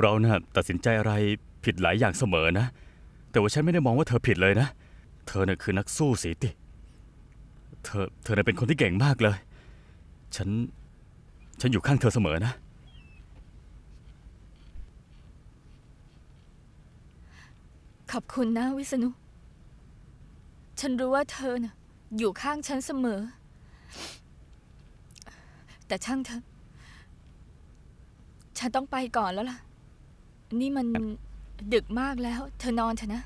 เราน่ะตัดสินใจอะไรผิดหลายอย่างเสมอนะ แต่ว่าฉันไม่ได้มองว่าเธอผิดเลยนะ เธอน่ะคือนักสู้สีติ เธอเธอน่ะเป็นคนที่เก่งมากเลย ฉัน ฉันอยู่ข้างเธอเสมอนะ ขอบคุณนะวิษณุ ฉันรู้ว่าเธอน่ะอยู่ข้างฉันเสมอ แต่ช่างเถอฉันต้องไปก่อนแล้วล่ะ นี่มันดึกมากแล้ว เธอนอนเถอะนะ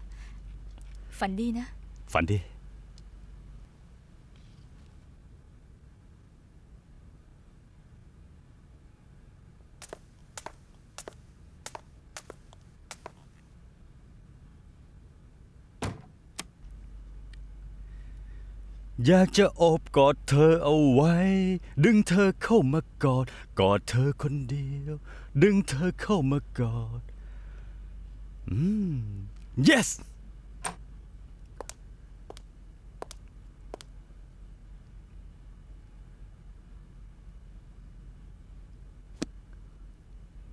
ฝันดีนะ ฝันดี อยากจะโอบกอดเธอเอาไว้ ดึงเธอเข้ามากอด กอดเธอคนเดียว ดึงเธอเข้ามากอดอืม yes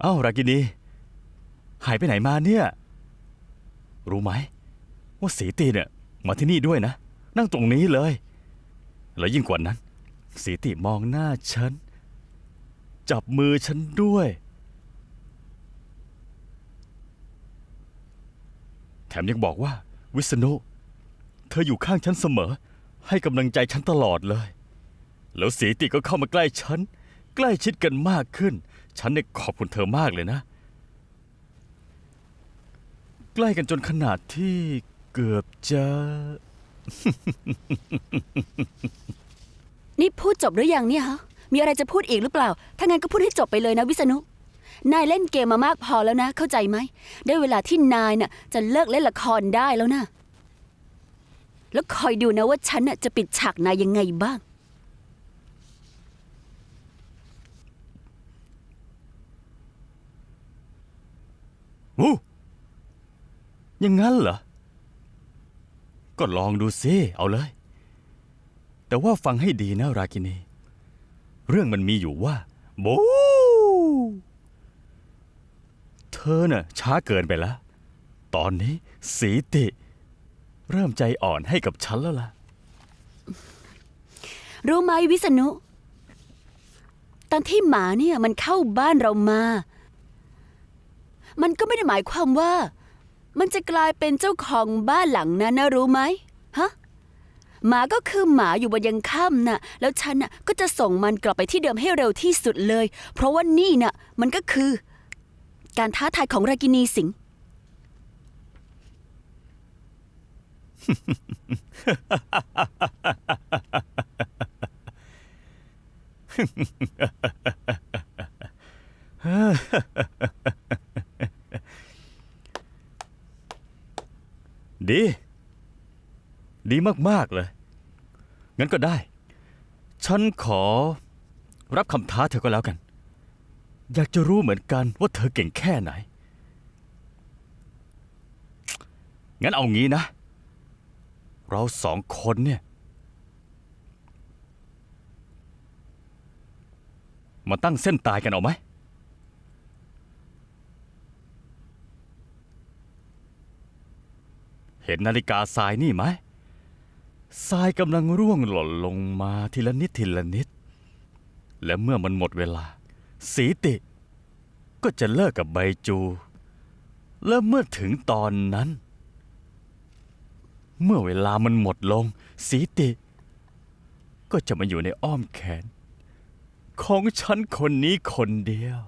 เอ้ารากินีหายไปไหนมาเนี่ย รู้ไหม ว่าสีตีเนี่ยมาที่นี่ด้วยนะ นั่งตรงนี้เลย แล้วยิ่งกว่านั้น สีติมองหน้าฉัน จับมือฉันด้วย แถมยังบอกว่า วิษณุเธออยู่ข้างฉันเสมอ ให้กำลังใจฉันตลอดเลย แล้วสีติก็เข้ามาใกล้ฉัน ใกล้ชิดกันมากขึ้น ฉันเนี่ยขอบคุณเธอมากเลยนะ ใกล้กันจนขนาดที่เกือบจะ นี่พูดจบหรือยังเนี่ยฮะ มีอะไรจะพูดอีกหรือเปล่า ถ้างั้นก็พูดให้จบไปเลยนะวิษณุ นายเล่นเกมมามากพอแล้วนะ เข้าใจไหม ได้เวลาที่นายน่ะจะเลิกเล่นละครได้แล้วนะ แล้วคอยดูนะว่าฉันน่ะจะปิดฉากนายยังไงบ้างวู้อยังงั้นเหรอ ก็ลองดูซิเอาเลย แต่ว่าฟังให้ดีนะรากินี เรื่องมันมีอยู่ว่า โบเธ อน่ะช้าเกินไปแล้ว ตอนนี้สีติ เริ่มใจอ่อนให้กับฉันแล้วล่ะ รู้ไหมวิษณุ ตอนที่หมาเนี่ยมันเข้าบ้านเรามา มันก็ไม่ได้หมายความว่า มันจะกลายเป็นเจ้าของบ้านหลังนั้นนะรู้ไหมฮะหมาก็คือหมาอยู่บนยังค่ำน่ะ แล้วฉันน่ะก็จะส่งมันกลับไปที่เดิมให้เร็วที่สุดเลย เพราะว่านี่น่ะ มันก็คือ การท้าทายของรากินีสิงห์ดี ดีมาก ๆ เลย งั้นก็ได้ ฉันขอรับคำท้าเธอก็แล้วกัน อยากจะรู้เหมือนกันว่าเธอเก่งแค่ไหน งั้นเอางี้นะ เราสองคนเนี่ย มาตั้งเส้นตายกันเอาไหม เห็นนาฬิกาทรายนี่ไหมทรายกำลังร่วงหล่นลงมาทีละนิดทีละนิด และเมื่อมันหมดเวลา สีติ ก็จะเลิกกับใบจู และเมื่อถึงตอนนั้น เมื่อเวลามันหมดลง สีติ ก็จะมาอยู่ในอ้อมแขน ของฉันคนนี้คนเดียว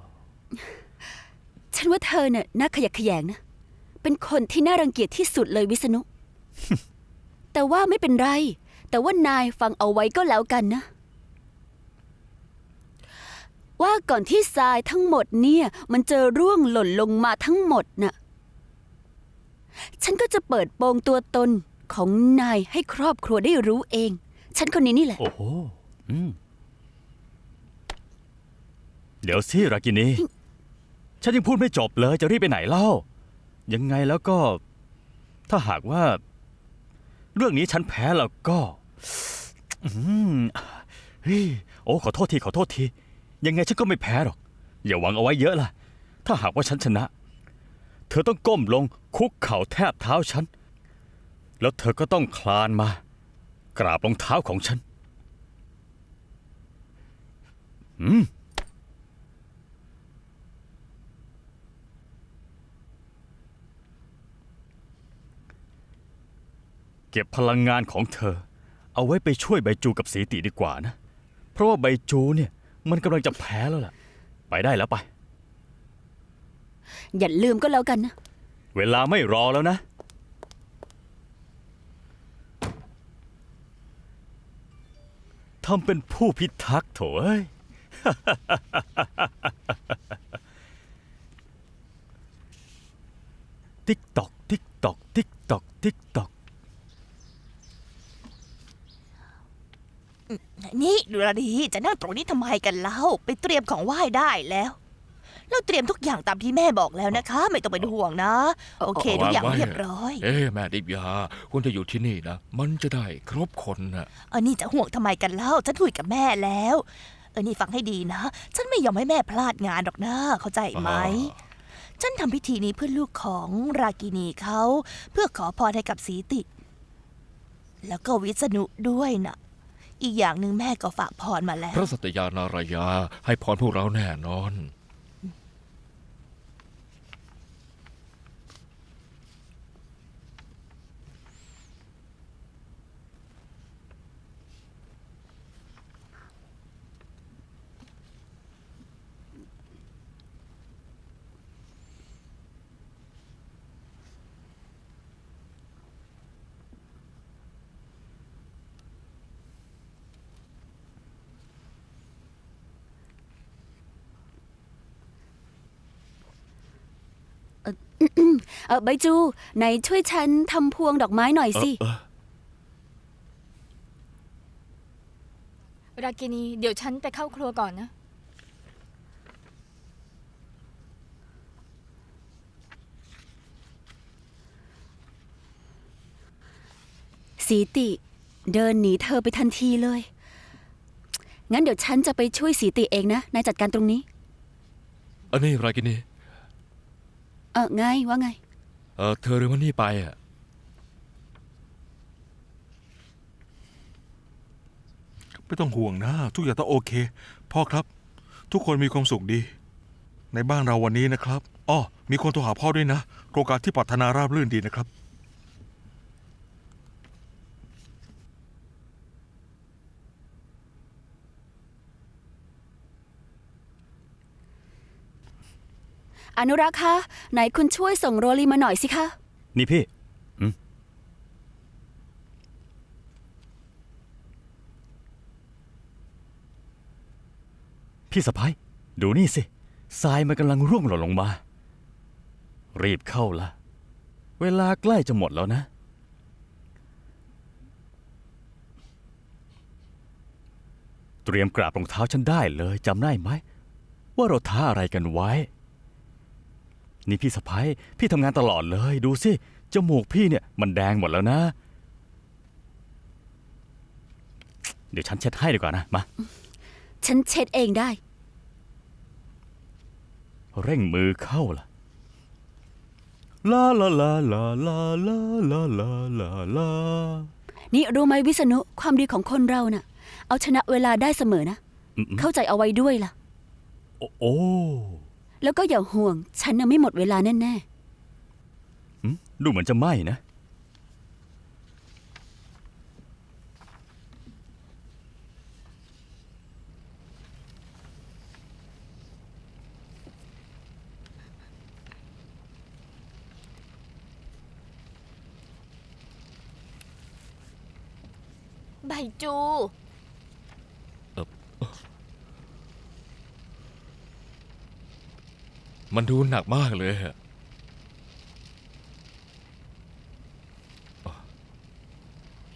ฉันว่าเธอเนี่ยน่าขยะแขยงนะ เป็นคนที่น่ารังเกียจที่สุดเลยวิษณุ แต่ว่าไม่เป็นไร แต่ว่านายฟังเอาไว้ก็แล้วกันนะ ว่าก่อนที่ทรายทั้งหมดเนี่ย มันจะร่วงหล่นลงมาทั้งหมดน่ะ ฉันก็จะเปิดโปงตัวตนของนายให้ครอบครัวได้รู้เอง ฉันคนนี้นี่แหละ โอ้โหอืมเดี๋ยวสิรากินี ฉันยังพูดไม่จบเลยจะรีบไปไหนเล่า ยังไงแล้วก็ ถ้าหากว่า เรื่องนี้ฉันแพ้แล้วก็ อืมเฮ้ยโอ้ขอโทษทีขอโทษที ยังไงฉันก็ไม่แพ้หรอก อย่าหวังเอาไว้เยอะล่ะ ถ้าหากว่าฉันชนะ เธอต้องก้มลงคุกเข่าแทบเท้าฉัน แล้วเธอก็ต้องคลานมา กราบรองเท้าของฉัน อืม เก็บพลังงานของเธอ เอาไว้ไปช่วยใบจูกับสีติดีกว่านะ เพราะว่าใบจูเนี่ย มันกำลังจะแพ้แล้วล่ะ ไปได้แล้วไป อย่าลืมก็แล้วกันนะ เวลาไม่รอแล้วนะ ทำเป็นผู้พิทักษ์โถเอ้ย ติ๊กตอก ติ๊กตอก ติ๊กตอก ติ๊กตอก นี่ดูแลดีจะนั่งตรงนี้ทำไมกันเล่าไปเตรียมของไหว้ได้แล้ว เราเตรียมทุกอย่างตามที่แม่บอกแล้วนะคะ ไม่ต้องเป็นห่วงนะ โอเคทุกอย่างเรียบร้อยเอ๊ะแม่ดิบยาคุณจะอยู่ที่นี่นะ มันจะได้ครบคนนะเออนี่จะห่วงทำไมกันเล่าฉันคุยกับแม่แล้ว เออนี่ฟังให้ดีนะ ฉันไม่ยอมให้แม่พลาดงานหรอกนะเข้าใจไหมฉันทำพิธีนี้เพื่อลูกของรากินีเขาเพื่อขอพรให้กับสีติ แล้วก็วิษณุด้วยนะ อีกอย่างหนึ่งแม่ก็ฝากพรมาแล้ว พระสัตยานารายาให้พรพวกเราแน่นอน เออใบจูไหนช่วยฉันทำพวงดอกไม้หน่อยสิ เออรากินีเดี๋ยวฉันไปเข้าครัวก่อนนะ สีติ เดินหนีเธอไปทันทีเลย งั้นเดี๋ยวฉันจะไปช่วยสีติเองนะนายจัดการตรงนี้ อันนี้รากินี เออไงว่าไง เออเธอเรื่องมันนี่ไปอะ ไม่ต้องห่วงนะ ทุกอย่างต้องโอเค พ่อครับ ทุกคนมีความสุขดี ในบ้านเราวันนี้นะครับอ้อมีคนโทรหาพ่อด้วยนะ โครงการที่ปรารถนาราบรื่นดีนะครับ อนุรักษ์คะไหนคุณช่วยส่งโรลีมาหน่อยสิคะ นี่พี่อืมพี่สะพ้ายดูนี่สิทรายมันกำลังร่วงหล่นลงมา รีบเข้าละ เวลาใกล้จะหมดแล้วนะ เตรียมกราบรองเท้าฉันได้เลยจำได้ไหม ว่าเราท้าอะไรกันไว้ นี่พี่สะพ้ายพี่ทำงานตลอดเลย ดูสิจมูกพี่เนี่ยมันแดงหมดแล้วนะ เดี๋ยวฉันเช็ดให้ดีกว่านะมาฉันเช็ดเองได้ เร่งมือเข้าล่ะลาลาลาลาลาลาลาลาลาลานี่รู้ไหมวิษณุความดีของคนเราน่ะ เอาชนะเวลาได้เสมอนะอืมอืมเข้าใจเอาไว้ด้วยล่ะ โอ้โอ้ แล้วก็อย่าห่วง ฉันยังไม่หมดเวลาแน่หืมดูเหมือนจะไหม้นะใบจู มันดูหนักมากเลยอะ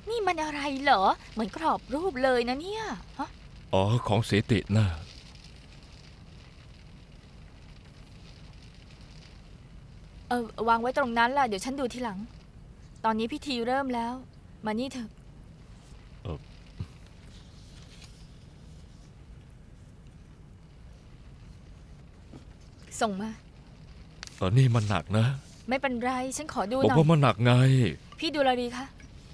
นี่มันอะไรเหรอ เหมือนกรอบรูปเลยนะเนี่ยฮะอ๋อของเสตินะเออวางไว้ตรงนั้นล่ะ เดี๋ยวฉันดูทีหลัง ตอนนี้พิธีเริ่มแล้ว มานี่เถอะ เอ่อ ส่งมา ตอนนี้มันหนักนะ ไม่เป็นไร ฉันขอดูบหอกน่อย ว่ามันหนักไง พี่ดูแลดีคะ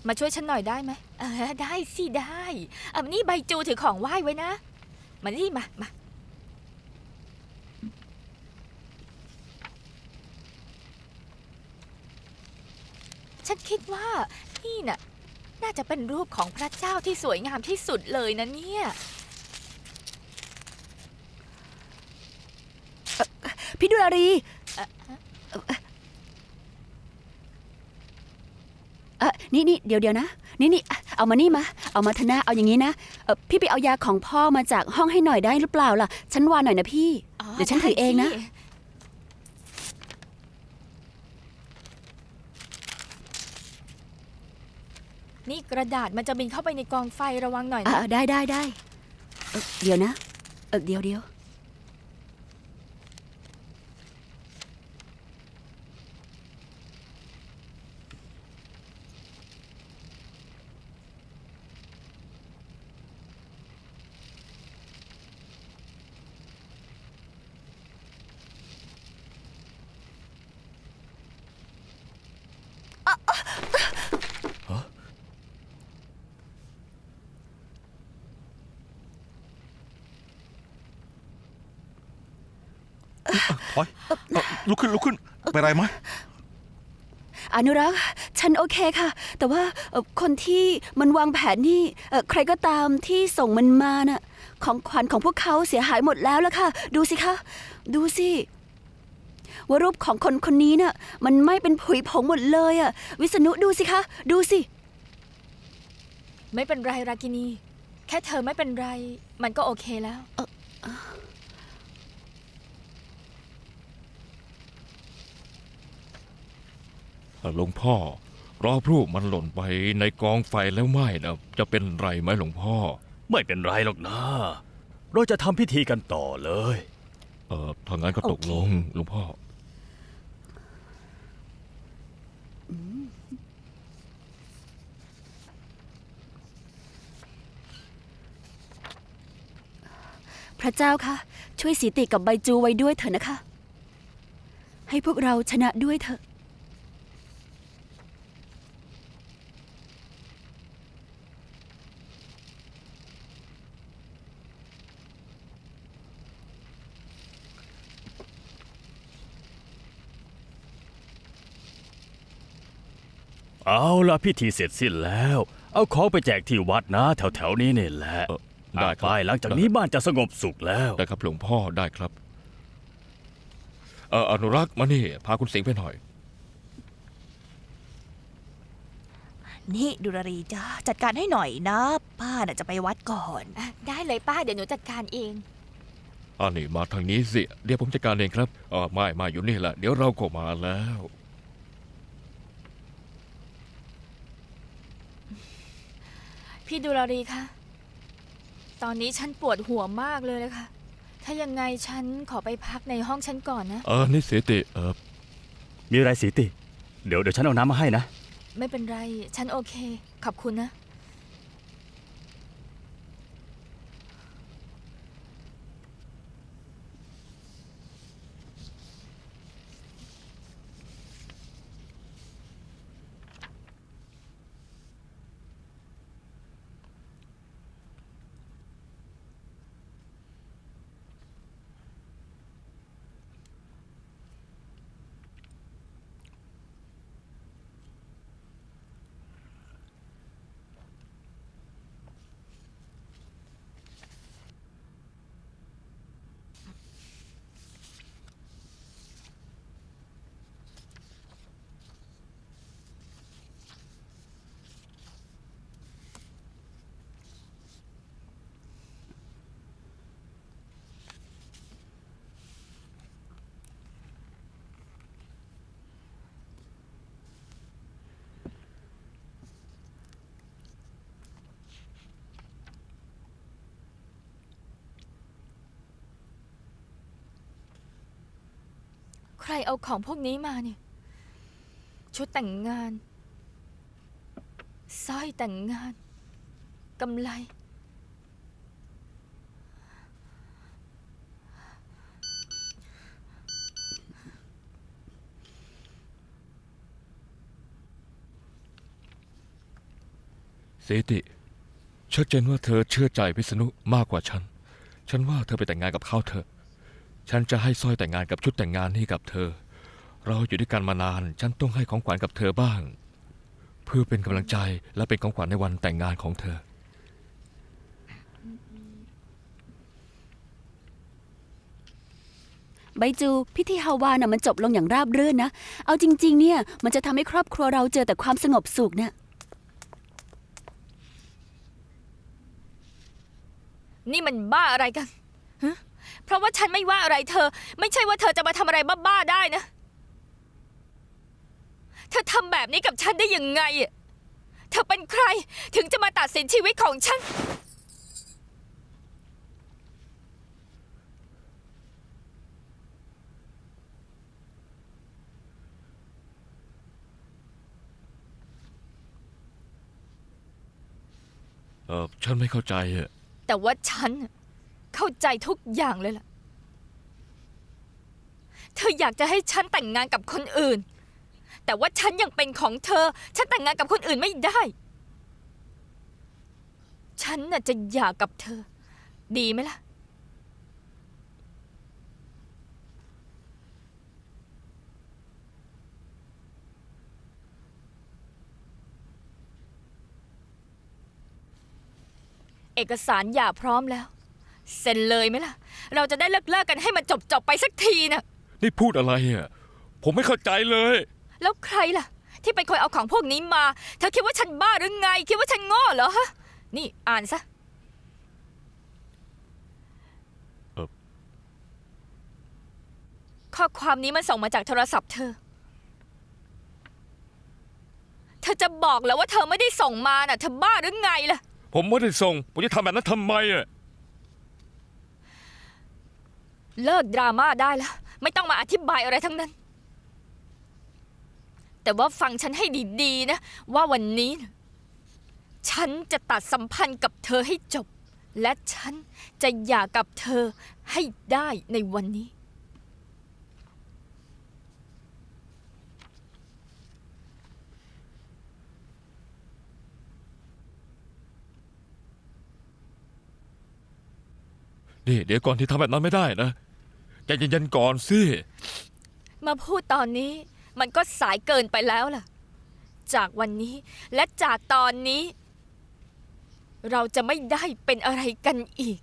มาช่วยฉันหน่อยได้ไหมเออได้สิได้เอานี่ใบจูถือของไหว้ไว้นะ มานี่มามาฉันคิดว่านี่น่ะ น่าจะเป็นรูปของพระเจ้าที่สวยงามที่สุดเลยนะเนี่ย พี่ดุลารีเอ่อเออนี่นี่เดี๋ยวเดี๋ยวนะ นี่นี่เอามานี่มา เอามาเถอะนะเอาอย่างนี้นะเออพี่ไปเอายาของพ่อมาจากห้องให้หน่อยได้หรือเปล่าล่ะ ฉันวานหน่อยนะพี่ เดี๋ยวฉันถือเองนะได้สินี่กระดาษมันจะบินเข้าไปในกองไฟระวังหน่อยอ่านะได้ได้ได้เอ่อเดี๋ยวนะเออเดี๋ยวเดี๋ยว ถอยเอ่อลุกขึ้นลุกขึ้นเป็นไรไหมอนุรักษ์ ฉันโอเคค่ะ แต่ว่าเอ่อคนที่มันวางแผนนี่เอ่อใครก็ตามที่ส่งมันมาน่ะ ของขวัญของพวกเขาเสียหายหมดแล้วล่ะค่ะ ดูสิคะ ดูสิ ว่ารูปของคนคนนี้น่ะ มันไม่เป็นผุยผงหมดเลยอะวิษณุดูสิคะ ดูสิ ไม่เป็นไรรากินี แค่เธอไม่เป็นไร มันก็โอเคแล้ว หลวงพ่อรอบรูปมันหล่นไปในกองไฟแล้วไหม้นะจะเป็นไรไหมหลวงพ่อ ไม่เป็นไรหรอกนะ เราจะทำพิธีกันต่อเลย เออถ้างั้นก็ตกลงหลวงพ่อ พระเจ้าคะช่วยสีติกับใบจูไว้ด้วยเถอะนะคะ ให้พวกเราชนะด้วยเถอะ เอาละพิธีเสร็จสิ้นแล้ว เอาของไปแจกที่วัดนะ แถวๆนี้นี่แหละเอ่อได้ครับไปหลังจากนี้บ้านจะสงบสุขแล้ว ได้ครับหลวงพ่อได้ครับเอออนุรักษ์มานี่ พาคุณสิงห์ไปหน่อย นี่ดุลารีจ้าจัดการให้หน่อยนะ ป้าน่ะจะไปวัดก่อน อะได้เลยป้าเดี๋ยวหนูจัดการเอง อันนี้มาทางนี้สิ เดี๋ยวผมจัดการเองครับเออไม่มาอยู่นี่แหละ เดี๋ยวเราก็มาแล้ว พี่ดูลารีคะ ตอนนี้ฉันปวดหัวมากเลยเลยค่ะถ้ายังไงฉันขอไปพักในห้องฉันก่อนนะ เออนี่เสติเออมีอะไรสีติ เดี๋ยวเดี๋ยวฉันเอาน้ำมาให้นะ ไม่เป็นไร ฉันโอเค ขอบคุณนะ ใครเอาของพวกนี้มาเนี่ย ชุดแต่งงานสร้อยแต่งงานกำไร เสติชัดเจนว่าเธอเชื่อใจพิษณุมากกว่าฉัน ฉันว่าเธอไปแต่งงานกับเขาเถอะ ฉันจะให้สร้อยแต่งงานกับชุดแต่งงานนี้กับเธอ เราอยู่ด้วยกันมานาน ฉันต้องให้ของขวัญกับเธอบ้าง เพื่อเป็นกำลังใจและเป็นของขวัญในวันแต่งงานของเธอ ใบจูพิธีฮาวาน่ะมันจบลงอย่างราบรื่นนะ เอาจริง ๆ เนี่ย มันจะทำให้ครอบครัวเราเจอแต่ความสงบสุขเนี่ยนี่มันบ้าอะไรกันฮะ เพราะว่าฉันไม่ว่าอะไรเธอ ไม่ใช่ว่าเธอจะมาทำอะไรบ้าๆได้นะ เธอทำแบบนี้กับฉันได้ยังไงอะเธอเป็นใครถึงจะมาตัดสินชีวิตของฉัน เออฉันไม่เข้าใจอะแต่ว่าฉันน่ะ เข้าใจทุกอย่างเลยล่ะ เธออยากจะให้ฉันแต่งงานกับคนอื่น แต่ว่าฉันยังเป็นของเธอ ฉันแต่งงานกับคนอื่นไม่ได้ ฉันน่ะจะหย่ากับเธอ ดีไหมล่ะ เอกสารหย่าพร้อมแล้ว เซ็นเลยไหมล่ะ เราจะได้เลิกเลิกๆกันให้มันจบจบๆไปสักทีนะนี่พูดอะไรอะผมไม่เข้าใจเลย แล้วใครล่ะ ที่เป็นคนเอาของพวกนี้มา เธอคิดว่าฉันบ้าหรือไง คิดว่าฉันโง่เหรอฮะ นี่อ่านซะ เอ่อ ข้อความนี้มันส่งมาจากโทรศัพท์เธอ เธอจะบอกแล้วว่าเธอไม่ได้ส่งมาน่ะ เธอบ้าหรือไงล่ะ ผมไม่ได้ส่ง ผมจะทำแบบนั้นทำไมอะ เลิกดราม่าได้แล้ว ไม่ต้องมาอธิบายอะไรทั้งนั้น แต่ว่าฟังฉันให้ดีๆนะ ว่าวันนี้นะฉันจะตัดสัมพันธ์กับเธอให้จบ และฉันจะหย่ากับเธอให้ได้ในวันนี้ นี่เดี๋ยวก่อนที่ทำแบบนั้นไม่ได้นะ ใจเย็นๆก่อนสิมาพูดตอนนี้มันก็สายเกินไปแล้วล่ะ จากวันนี้และจากตอนนี้ เราจะไม่ได้เป็นอะไรกันอีก